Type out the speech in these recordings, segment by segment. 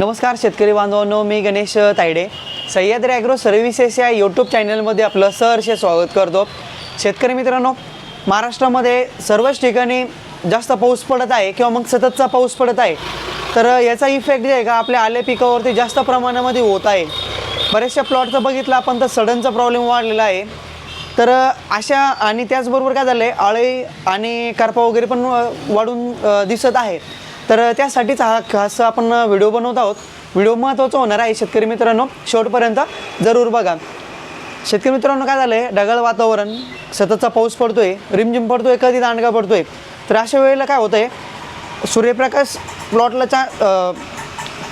नमस्कार शेतकरी बांधवांनो मी गणेश तायडे. सह्याद्री ॲग्रो सर्व्हिसेस या यूट्यूब चॅनलमध्ये आपलं सहर्ष स्वागत करतो. शेतकरी मित्रांनो महाराष्ट्रामध्ये सर्वच ठिकाणी जास्त पाऊस पडत आहे किंवा मग सततचा पाऊस पडत आहे. तर याचा इफेक्ट जे आहे का आपल्या आले पिकावरती जास्त प्रमाणामध्ये होत आहे. बऱ्याचशा प्लॉटचं बघितलं आपण तर सडनचा प्रॉब्लेम वाढलेला आहे. तर अशा आणि त्याचबरोबर काय झालं आहे आळे आणि करपा वगैरे पण वाढून दिसत आहे तर त्यासाठीच हा खास आपण व्हिडिओ बनवत आहोत. व्हिडिओ महत्त्वाचा होणार आहे शेतकरी मित्रांनो. शेवटपर्यंत जरूर बघा. शेतकरी मित्रांनो काय झालं आहे ढगाळ वातावरण सततचा पाऊस पडतोय रिमझिम पडतोय कधी दांडगा पडतोय. तर अशा वेळेला काय होतं आहे सूर्यप्रकाश प्लॉटला चा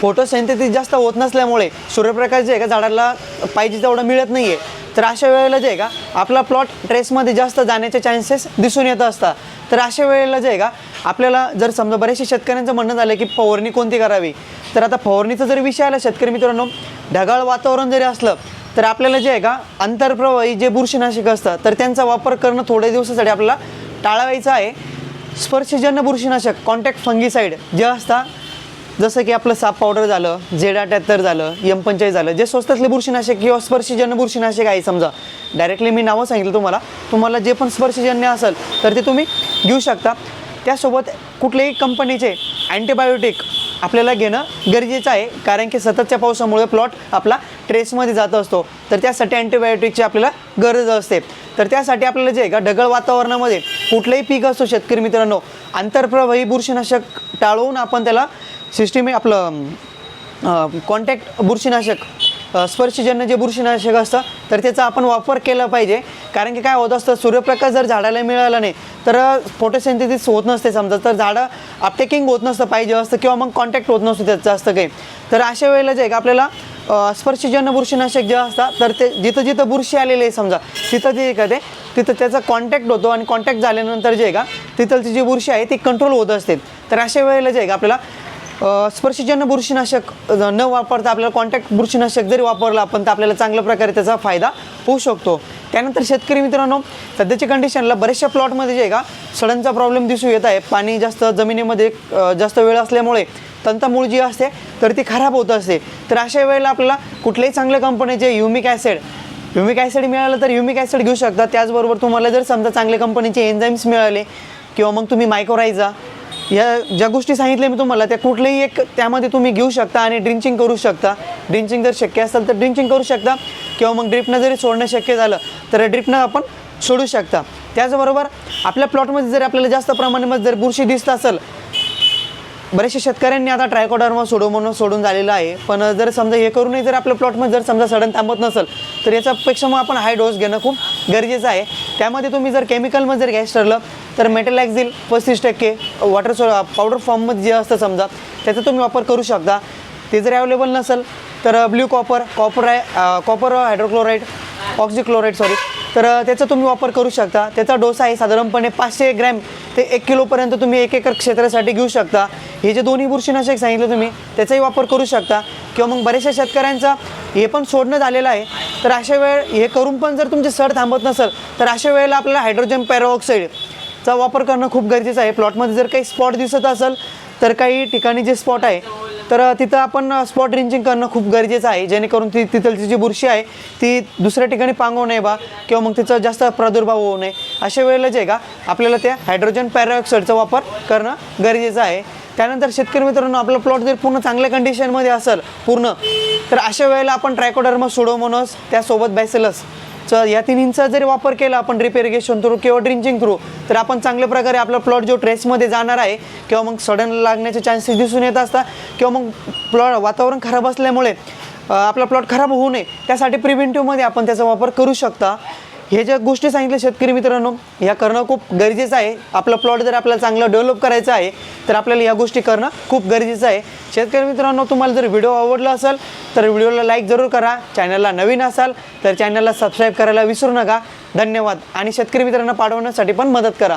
फोटोसेंथेसिस जास्त होत नसल्यामुळे सूर्यप्रकाश जे आहे का झाडाला पाहिजे तेवढं मिळत नाही आहे तर अशा वेळेला जे आहे का आपला प्लॉट ट्रेसमध्ये जास्त जाण्याचे चान्सेस दिसून येत असतात. तर अशा वेळेला जे आहे का आपल्याला जर समजा बऱ्याचशा शेतकऱ्यांचं म्हणणं झालं की फवारणी कोणती करावी तर आता फवारणीचा जर विषय आला शेतकरी मित्रांनो ढगाळ वातावरण जरी असलं तर आपल्याला जे आहे का आंतरप्रवाही जे बुरशीनाशक असतात तर त्यांचा वापर करणं थोड्या दिवसासाठी आपल्याला टाळावायचं आहे. स्पर्शजन्य बुरशीनाशक कॉन्टॅक्ट फंगीसाईड जे असतात जसं की आपलं साप पावडर झालं झेड अठ्याहत्तर झालं यम पंचायत झालं जे स्वस्तातले बुरशीनाशक किंवा स्पर्शजन्य बुरशीनाशक आहे समजा. डायरेक्टली मी नावं सांगितलं तुम्हाला. तुम्हाला जे पण स्पर्शजन्य असेल तर ते तुम्ही घेऊ शकता. त्यासोबत कुठल्याही कंपनीचे अँटीबायोटिक आपल्याला घेणं गरजेचं आहे कारण की सततच्या पावसामुळे प्लॉट आपला ट्रेसमध्ये जात असतो. तर त्यासाठी अँटीबायोटिकची आपल्याला गरज असते. तर त्यासाठी आपल्याला जे का ढगळ वातावरणामध्ये कुठलंही पीक असतो शेतकरी मित्रांनो आंतरप्रवाही बुरशीनाशक टाळून आपण त्याला सिस्टीम आपलं कॉन्टॅक्ट बुरशीनाशक स्पर्शजन्य जे बुरशीनाशक असतं तर त्याचा आपण वापर केला पाहिजे. कारण की काय होत असतं सूर्यप्रकाश जर झाडाला मिळाला नाही तर फोटोसेंथेसिस होत नसते समजा. तर झाडं अपटेकिंग होत नसतं पाहिजे असतं किंवा मग कॉन्टॅक्ट होत नसतो त्याचं असतं काही. तर अशा वेळेला जे आहे का आपल्याला स्पर्शजन्य बुरशीनाशक जे असतात तर ते जिथं जिथं बुरशी आलेली आहे समजा तिथं जे का ते तिथं त्याचा कॉन्टॅक्ट होतो आणि कॉन्टॅक्ट झाल्यानंतर जे आहे का तिथलची जी बुरशी आहे ती कंट्रोल होत असते. तर अशा वेळेला जे आहे का आपल्याला स्पर्शजन्य बुरशीनाशक न वापरता आपल्याला कॉन्टॅक्ट बुरशीनाशक जरी वापरलं आपण तर आपल्याला चांगल्या प्रकारे त्याचा फायदा होऊ शकतो. त्यानंतर शेतकरी मित्रांनो सध्याच्या कंडिशनला बऱ्याचशा प्लॉटमध्ये जे आहे का सडनचा प्रॉब्लेम दिसू येत आहे. पाणी जास्त जमिनीमध्ये जास्त वेळ असल्यामुळे तंतामूळ जी असते तर ती खराब होत असते. तर अशा वेळेला आपल्याला कुठल्याही चांगल्या कंपनीचे युमिक ॲसिड युमिक ॲसिड मिळालं तर युमिक ॲसिड घेऊ शकता. त्याचबरोबर तुम्हाला जर समजा चांगल्या कंपनीचे एन्झाईम्स मिळाले किंवा मग तुम्ही मायक्रोरायझा या ज्या गोष्टी सांगितल्या मी तुम्हाला त्या कुठल्याही एक त्यामध्ये तुम्ही घेऊ शकता आणि ड्रिंचिंग करू शकता. ड्रिंचिंग जर शक्य असेल तर ड्रिंचिंग करू शकता किंवा मग ड्रिपनं जरी सोडणं शक्य झालं तर ड्रिपनं आपण सोडू शकता. त्याचबरोबर आपल्या प्लॉटमध्ये जर आपल्याला जास्त प्रमाणामध्ये जर बुरशी दिसत असेल बरेचसे शेतकऱ्यांनी आता ट्रायकोडर्मा सोडो म्हणून सोडून झालेलं आहे. पण जर समजा हे करूनही जर आपल्या प्लॉटमध्ये जर समजा सडन थांबत नसेल तर याच्यापेक्षा मग आपण हाय डोस घेणं खूप गरजेचं आहे. त्यामध्ये तुम्ही जर केमिकलमध्ये जर गॅस ठरलं तर मेटलॅक्झिल पस्तीस टक्के वॉटर सो पावडर फॉर्ममध्ये जे असतं समजा त्याचा तुम्ही वापर करू शकता. ते जर अवेलेबल नसेल तर ब्ल्यू कॉपर कॉपर आहे कॉपर हायड्रोक्लोराईड ऑक्झिक्लोराईड सॉरी तर त्याचा तुम्ही वापर करू शकता. त्याचा डोस आहे साधारणपणे पाचशे ग्रॅम ते एक किलोपर्यंत तुम्ही एक एकर क्षेत्रासाठी घेऊ शकता. हे जे दोन्ही बुरशीनाशक सांगितलं तुम्ही त्याचाही वापर करू शकता. किंवा मग बऱ्याचशा शेतकऱ्यांचा हे पण सोडणं झालेलं आहे. तर अशा वेळ हे करून पण जर तुमचे सड थांबत नसेल तर अशा वेळेला आपल्याला हायड्रोजन पॅरोऑक्साईड चा वापर करणं खूप गरजेचं आहे. प्लॉटमध्ये जर काही स्पॉट दिसत असेल तर काही ठिकाणी जे स्पॉट आहे तर तिथं आपण स्पॉट रिंचिंग करणं खूप गरजेचं आहे. जेणेकरून ती तिथलची जी बुरशी आहे ती दुसऱ्या ठिकाणी पांगवू नये बा किंवा मग तिचा जास्त प्रादुर्भाव होऊ नये. अशा वेळेला जे आहे का आपल्याला त्या हायड्रोजन पॅरोऑक्साईडचा वापर करणं गरजेचं आहे. त्यानंतर शेतकरी मित्रांनो आपला प्लॉट जर पूर्ण चांगल्या कंडिशनमध्ये असेल पूर्ण तर अशा वेळेला आपण ट्रायकोडर्मा सुडोमोनस त्यासोबत बॅसेलस च या तिन्हींचा जरी वापर केला आपण ड्रिप इरिगेशन थ्रू किंवा ड्रिंचिंग थ्रू तर आपण चांगल्या प्रकारे आपला प्लॉट जो ट्रेसमध्ये जाणार आहे किंवा मग सडन लागण्याचे चान्सेस दिसून येत असतात किंवा मग प्लॉट वातावरण खराब असल्यामुळे आपला प्लॉट खराब होऊ नये त्यासाठी प्रिव्हेंटिव्हमध्ये आपण त्याचा वापर करू शकता. हे ज्या गोष्टी सांगितल्या शेतकरी मित्रांनो या करणं खूप गरजेचं आहे. आपला प्लॉट जर आपल्याला चांगलं डेव्हलप करायचं आहे तर आपल्याला या गोष्टी करणं खूप गरजेचं आहे. शेतकरी मित्रांनो तुम्हाला जर व्हिडिओ आवडला असेल तर व्हिडिओला लाईक जरूर करा. चॅनलला नवीन असाल तर चॅनलला सबस्क्राईब करायला विसरू नका. धन्यवाद. आणि शेतकरी मित्रांना पाठवण्यासाठी पण मदत करा.